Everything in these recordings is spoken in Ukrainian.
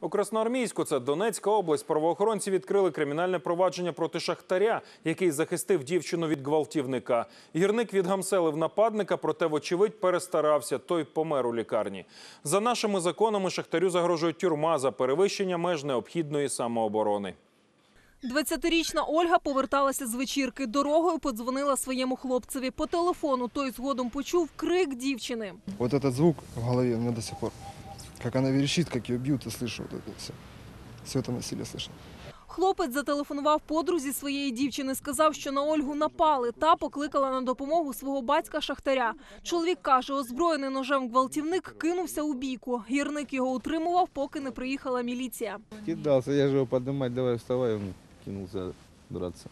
У Красноармійську, це Донецька область, правоохоронці відкрили кримінальне провадження проти шахтаря, який захистив дівчину від гвалтівника. Гірник відгамселив нападника, проте, вочевидь, перестарався. Той помер у лікарні. За нашими законами шахтарю загрожує тюрма за перевищення меж необхідної самооборони. 20-річна Ольга поверталася з вечірки. Дорогою подзвонила своєму хлопцеві. По телефону той згодом почув крик дівчини. Вот этот звук в голове у меня до сих пор. Как она верещит, как ее бьют, и слышу вот это все. Все это насилие слышно. Хлопець зателефонував подрузі своєї дівчини, сказав, що на Ольгу напали. Та покликала на допомогу свого батька Шахтаря. Чоловік каже, озброєний ножем гвалтівник кинувся у бійку. Гірник його утримував, поки не приїхала міліція. Кидался, я же его поднимать, давай вставай, он кинулся драться.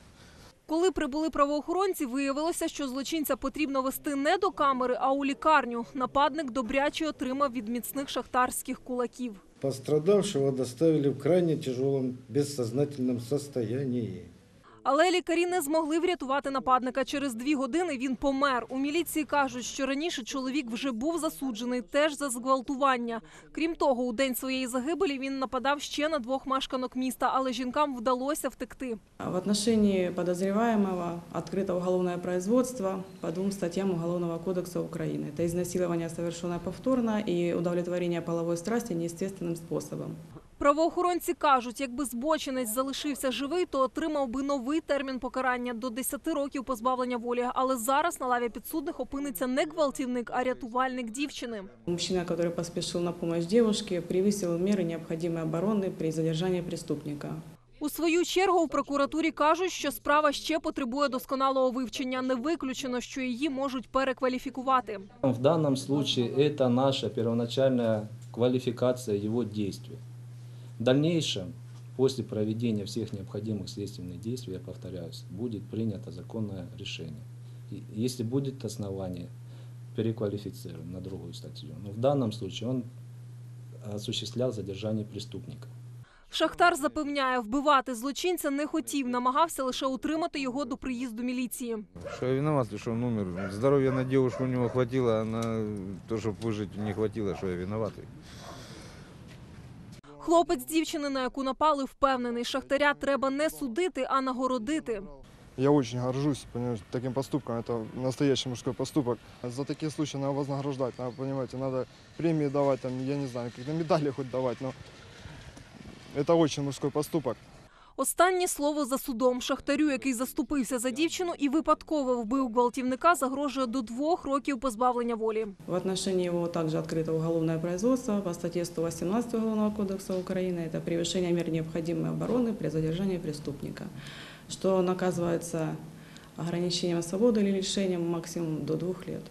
Коли прибули правоохоронці, виявилося, що злочинця потрібно вести не до камери, а у лікарню. Нападник добряче отримав від міцних шахтарських кулаків. Пострадавшого доставили в крайне тяжелом безсознательному состоянии. Але лікарі не змогли врятувати нападника. Через дві години він помер. У міліції кажуть, що раніше чоловік вже був засуджений теж за зґвалтування. Крім того, у день своєї загибелі він нападав ще на двох мешканок міста, але жінкам вдалося втекти. В отношении подозреваемого открыто уголовное производство по двум статьям Уголовного кодекса Украины. Это изнасилование, совершенное повторно, и удовлетворение половой страсти неестественным способом. Правоохоронці кажуть, якби збочинець залишився живий, то отримав би новий термін покарання до 10 років позбавлення волі. Але зараз на лаві підсудних опиниться не гвалтівник, а рятувальник дівчини. Мужчина, который поспешил на помощь девушке, превысил меры необходимой обороны при задержании преступника. У свою чергу в прокуратурі кажуть, що справа ще потребує досконалого вивчення. Не виключено, що її можуть перекваліфікувати. В данном случае это наша первоначальная квалификация его действий. В дальнейшем, после проведения всех необходимых следственных действий, я повторяюсь, будет принято законное решение. И если будет основание, переквалифицируем на другую статью. Но в данном случае он осуществлял задержание преступника. Шахтар запевняє, вбивати злочинця не хотів, намагався лише утримати його до приїзду міліції. Что я виноват, что он умер. Здоровья на девушку у него хватило, а на то, чтобы выжить, не хватило, что я виноватый. Хлопець дівчини, на яку напали, впевнений, шахтаря треба не судити, а нагородити. Я очень горжусь, понимаешь, таким поступком. Это настоящий мужской поступок. За такие случаи надо вознаграждать, надо, понимаете, надо там, я не знаю, какие-то медали хоть давать, но это очень мужской поступок. Останнє слово за судом. Шахтарю, який заступився за дівчину і випадково вбив гвалтівника, загрожує до двох років позбавлення волі. В отношении его также открыто уголовное производство по статье 118 Уголовного кодекса Украины. Это превышение мер необходимой обороны при задержании преступника, что наказывается ограничением свободы или лишением максимум до двух лет.